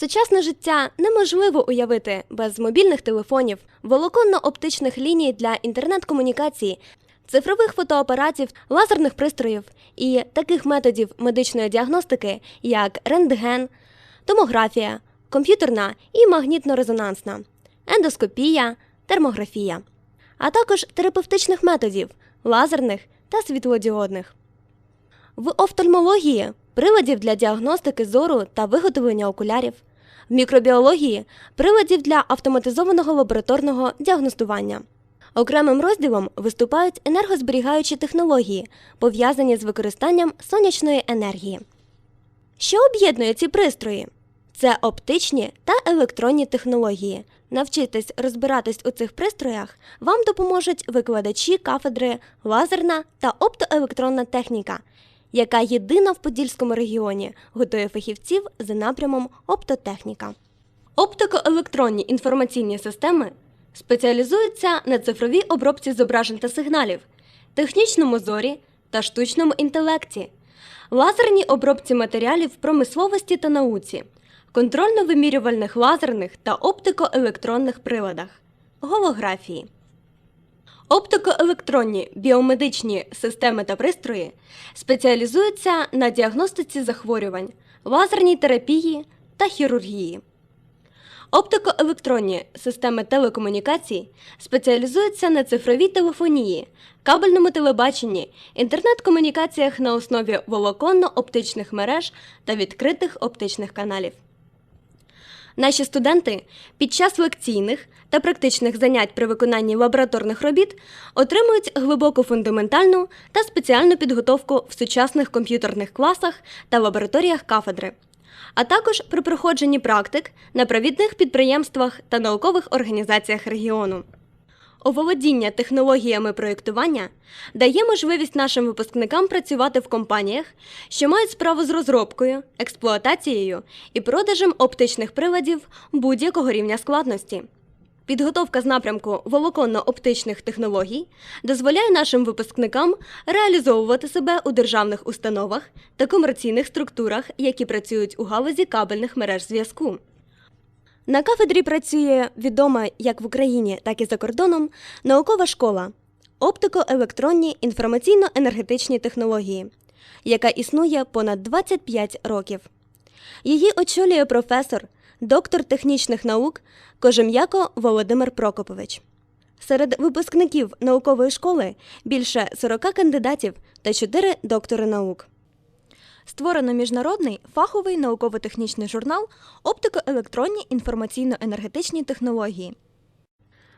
Сучасне життя неможливо уявити без мобільних телефонів, волоконно-оптичних ліній для інтернет-комунікації, цифрових фотоапаратів, лазерних пристроїв і таких методів медичної діагностики, як рентген, томографія, комп'ютерна і магнітно-резонансна, ендоскопія, термографія, а також терапевтичних методів лазерних та світлодіодних. В офтальмології приладів для діагностики зору та виготовлення окулярів, в мікробіології приладів для автоматизованого лабораторного діагностування. Окремим розділом виступають енергозберігаючі технології, пов'язані з використанням сонячної енергії. Що об'єднує ці пристрої? Це оптичні та електронні технології. Навчитись розбиратись у цих пристроях вам допоможуть викладачі кафедри лазерна та оптоелектронна техніка, яка єдина в Подільському регіоні готує фахівців за напрямом оптотехніка. Оптико-електронні інформаційні системи спеціалізуються на цифровій обробці зображень та сигналів, технічному зорі та штучному інтелекті, лазерній обробці матеріалів промисловості та науці, контрольно-вимірювальних лазерних та оптико-електронних приладах, голографії. Оптико-електронні біомедичні системи та пристрої спеціалізуються на діагностиці захворювань, лазерній терапії та хірургії. Оптико-електронні системи телекомунікацій спеціалізуються на цифровій телефонії, кабельному телебаченні, інтернет-комунікаціях на основі волоконно-оптичних мереж та відкритих оптичних каналів. Наші студенти під час лекційних та практичних занять при виконанні лабораторних робіт отримують глибоку фундаментальну та спеціальну підготовку в сучасних комп'ютерних класах та лабораторіях кафедри, а також при проходженні практик на провідних підприємствах та наукових організаціях регіону. Оволодіння технологіями проєктування дає можливість нашим випускникам працювати в компаніях, що мають справу з розробкою, експлуатацією і продажем оптичних приладів будь-якого рівня складності. Підготовка з напрямку волоконно-оптичних технологій дозволяє нашим випускникам реалізовувати себе у державних установах та комерційних структурах, які працюють у галузі кабельних мереж зв'язку. На кафедрі працює відома як в Україні, так і за кордоном наукова школа оптико-електронні інформаційно-енергетичні технології, яка існує понад 25 років. Її очолює професор, доктор технічних наук Кожем'яко Володимир Прокопович. Серед випускників наукової школи більше 40 кандидатів та 4 доктори наук. Створено міжнародний фаховий науково-технічний журнал Оптико-електронні інформаційно-енергетичні технології.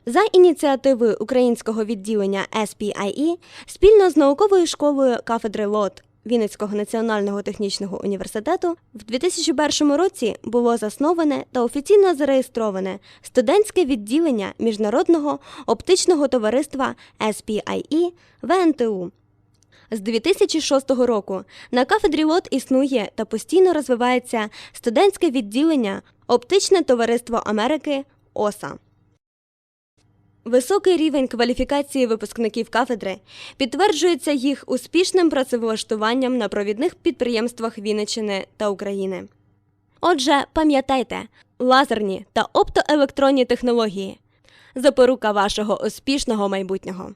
За ініціативою українського відділення SPIE спільно з науковою школою кафедри ЛОТ Вінницького національного технічного університету в 2001 році було засноване та офіційно зареєстроване студентське відділення Міжнародного оптичного товариства SPIE ВНТУ. З 2006 року на кафедрі ЛОТ існує та постійно розвивається студентське відділення Оптичне товариство Америки ОСА. Високий рівень кваліфікації випускників кафедри підтверджується їх успішним працевлаштуванням на провідних підприємствах Вінниччини та України. Отже, пам'ятайте, лазерні та оптоелектронні технології запорука вашого успішного майбутнього.